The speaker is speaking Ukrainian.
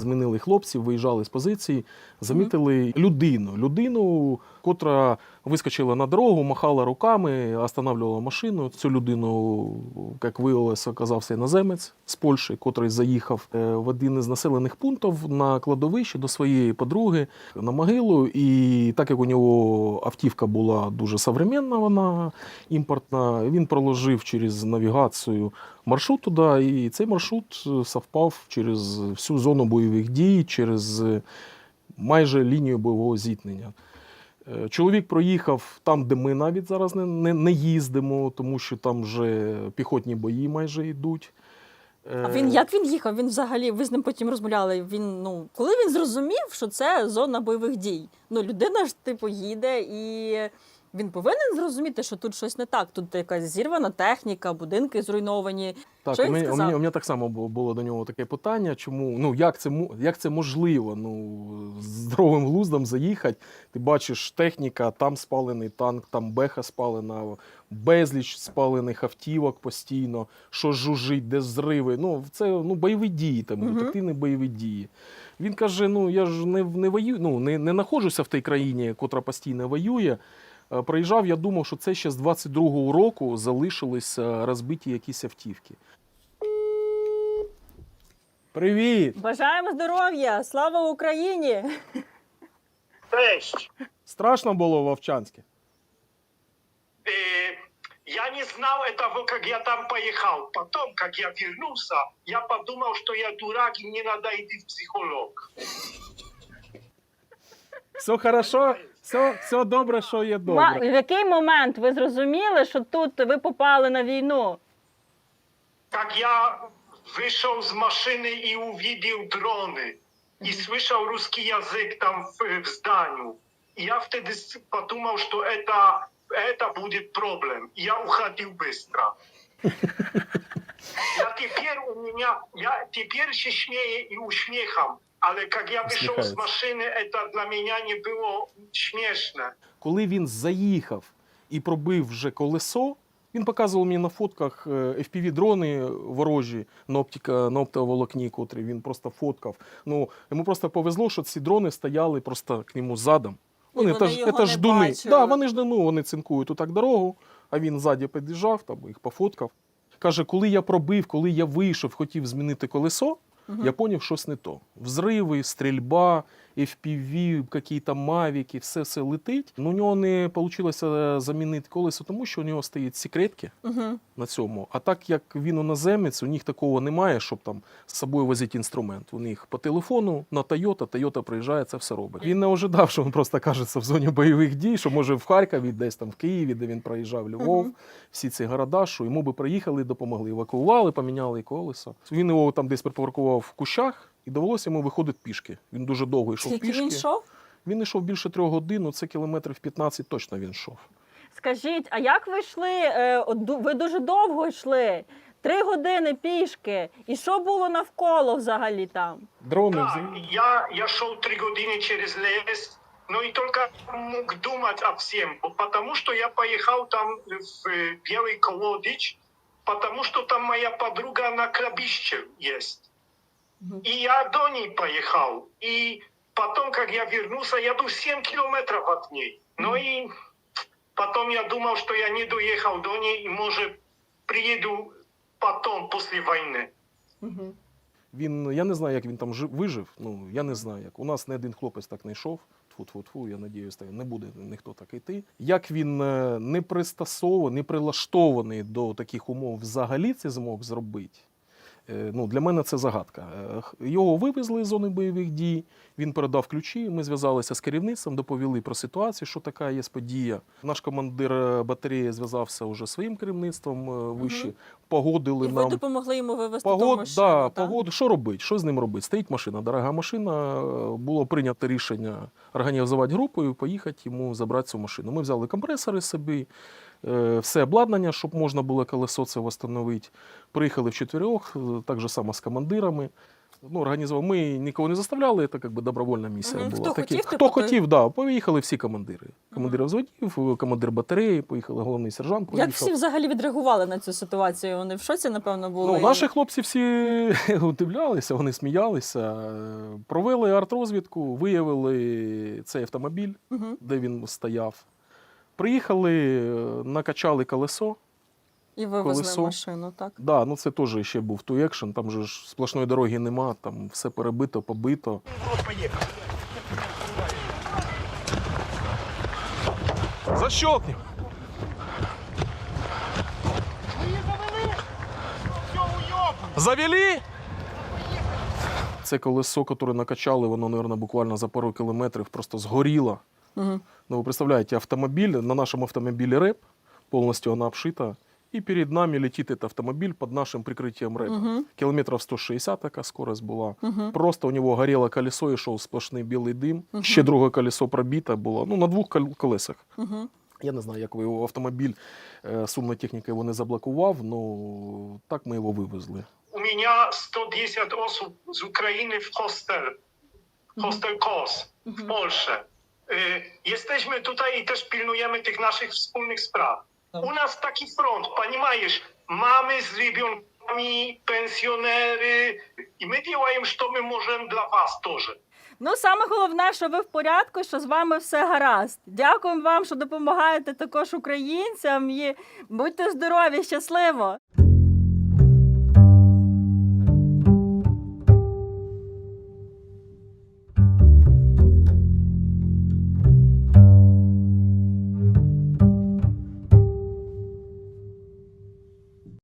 Змінили хлопців, виїжджали з позиції, замітили людину. Людину, котра вискочила на дорогу, махала руками, останавливала машину. Цю людину, як виявилось, оказався іноземець з Польщі, котрий заїхав е, в один із населених пунктів на кладовище до своєї подруги на могилу. І так як у нього автівка була дуже современна, вона імпортна, він проложив через навігацію маршрут туди, і цей маршрут е, совпав через всю зону бойових дій, через е, майже лінію бойового зіткнення. Е, Чоловік проїхав там, де ми навіть зараз не, не, не їздимо, тому що там вже піхотні бої майже йдуть. Е, А він як він їхав? Він взагалі, ви з ним потім розмовляли. Він ну коли він зрозумів, що це зона бойових дій. Ну людина ж типу їде і. Він повинен зрозуміти, що тут щось не так. Тут якась зірвана техніка, будинки зруйновані. Так, Що у мене, у, мене, у мене так само бу- було до нього таке питання, чому, ну, як це, як це можливо? Ну, здоровим глуздом заїхати, ти бачиш техніка, там спалений танк, там беха спалена, безліч спалених автівок постійно, що жужить, де зриви. Ну, це ну, бойові дії, там, Мгм. активні бойові дії. Він каже: ну я ж не, не воюю, ну, не, не знаходжуся в тій країні, котра постійно воює. Е, Приїжджав, я думав, що це ще з 22-го року залишилися розбиті якісь автівки. Привіт! Бажаємо здоров'я! Слава Україні! Cześć. Страшно було в Овчанське? Э, я не знал этого, как я там поехал. Потом, как я вернулся, я подумал, что я дурак и не надо идти в психолог. Все хорошо, все, все добре, що є Ма- добре. в який момент ви зрозуміли, що тут ви попали на війну? Как я вышел с машины и увидел дроны, и слышал русский язык там в, в здании. И я втedy с- подумал, что это, это будет проблем. И я уходил быстро. Я теперь у меня, я теперь честнее и уśmiecham, ale как я вышел с Усмехается. машины, это для меня не было смешно. Коли він заїхав і пробив вже колесо, він показував мені на фотках е, FPV-дрони ворожі на, оптика, на оптоволокні, котрі він просто фоткав. Ну, йому просто повезло, що ці дрони стояли просто к ньому задом. Вони, вони та, ж- його та не ждуни. бачили. Да, вони ждуни, вони цинкують отак дорогу, а він ззаді під'їжджав, там їх пофоткав. Каже, коли я пробив, коли я вийшов, хотів змінити колесо, Мгм. я поняв, щось не то. Взриви, стрільба, FPV, якісь мавіки, все все летить. Ну, у нього не вийшло замінити колесо, тому що у нього стоять секретки Угу. на цьому. А так як він іноземець, у них такого немає, щоб там з собою возити інструмент. У них по телефону на Toyota, Toyota приїжджає, це все робить. Він не ожидав, що він просто кажеться в зоні бойових дій, що може в Харкові, десь там в Києві, де він проїжджав Львов, Мгм. всі ці города, що йому би приїхали, допомогли, евакуювали, поміняли колесо. Він його там десь припаркував в кущах. І довелося йому виходити пішки. Він дуже довго йшов Скільки пішки. він йшов? Він йшов більше трьох годин, ну це кілометрів 15 точно він йшов. Скажіть, а як ви йшли? е, от ду- Ви дуже довго йшли. Три години пішки. І що було навколо взагалі там? Дрони Да, взагалі. я, я шел три годины через лес, но и только мог думать о всем, бо- потому что я поехал там в э, Белый Колодич, потому что там моя подруга на крабище есть. И я до ней поехал. И потом, как я вернулся, я был 7 километров от ней. Но и потом я думал, что я не доехал до ней, и, может, приеду потом, после войны. Угу. Він, я не знаю, як він там жив, вижив. Ну, я не знаю, як. У нас не один хлопець так не йшов. Тфу-тфу-тфу, я надіюсь, не буде ніхто так йти. Як він е, не пристосований, не прилаштований до таких умов взагалі це змог зробити. Е, Ну, для мене це загадка. Е, Його вивезли з зони бойових дій, він передав ключі. Ми зв'язалися з керівництвом, доповіли про ситуацію, що така є подія. Наш командир е, батареї зв'язався вже своїм керівництвом вище, Мгм. погодили І ви допомогли йому вивезти ту Погод, машину, да, так? погоду. Що робити? Що з ним робити? Стоїть машина, дорога машина. Було прийнято рішення організувати групу і поїхати йому забрати цю машину. Ми взяли компресори собі, все обладнання, щоб можна було колесо це встановити. Приїхали в чотирьох, е, так же само з командирами. ну, організував. Ми нікого не заставляли, це якби добровольна місія Мгм. була. Хто хотів, хто типу, той- хотів, да, поїхали всі командири. Командир взводів, командир батареї, поїхали головний сержант. Як всі взагалі відреагували на цю ситуацію? Вони в шоці, напевно, були. Ну, наші хлопці всі удивлялися, вони сміялися. Провели артрозвідку, виявили цей автомобіль, Мгм. де він стояв. Приїхали, накачали колесо. І вивезли колесо. машину, так? Да, ну це теж ще був той екшен, там же ж сплошної дороги нема, там все перебито, побито. Защелкни. Завели? Це колесо, яке накачали, воно, мабуть, буквально за пару кілометрів просто згоріло. Угу. Ну, вы представляете, автомобиль, на нашем автомобиле рэп, полностью она обшита, и перед нами летит этот автомобиль под нашим прикрытием рэпа. Угу. Километров 160 такая скорость была. Угу. Просто у него горело колесо и шел сплошний білий дим. Ще друге колесо пробито було, ну, на двох кол- колесах. Угу. Я не знаю, як ви його автомобіль, е, сумна техніка його не заблокував, ну так ми його вивезли. U mnie 110 osób z Ukrainy w hostel, hostel KOS w Polsce. Y, Jesteśmy tutaj i też pilnujemy tych naszych wspólnych spraw. U nas taki front, понимаешь, mamy z rybionkami, pensjonery i my działaємо, що ми можемо для вас теж. Ну, саме головне, що ви в порядку, що з вами все гаразд. Дякуємо вам, що допомагаєте також українцям. І будьте здорові, щасливо!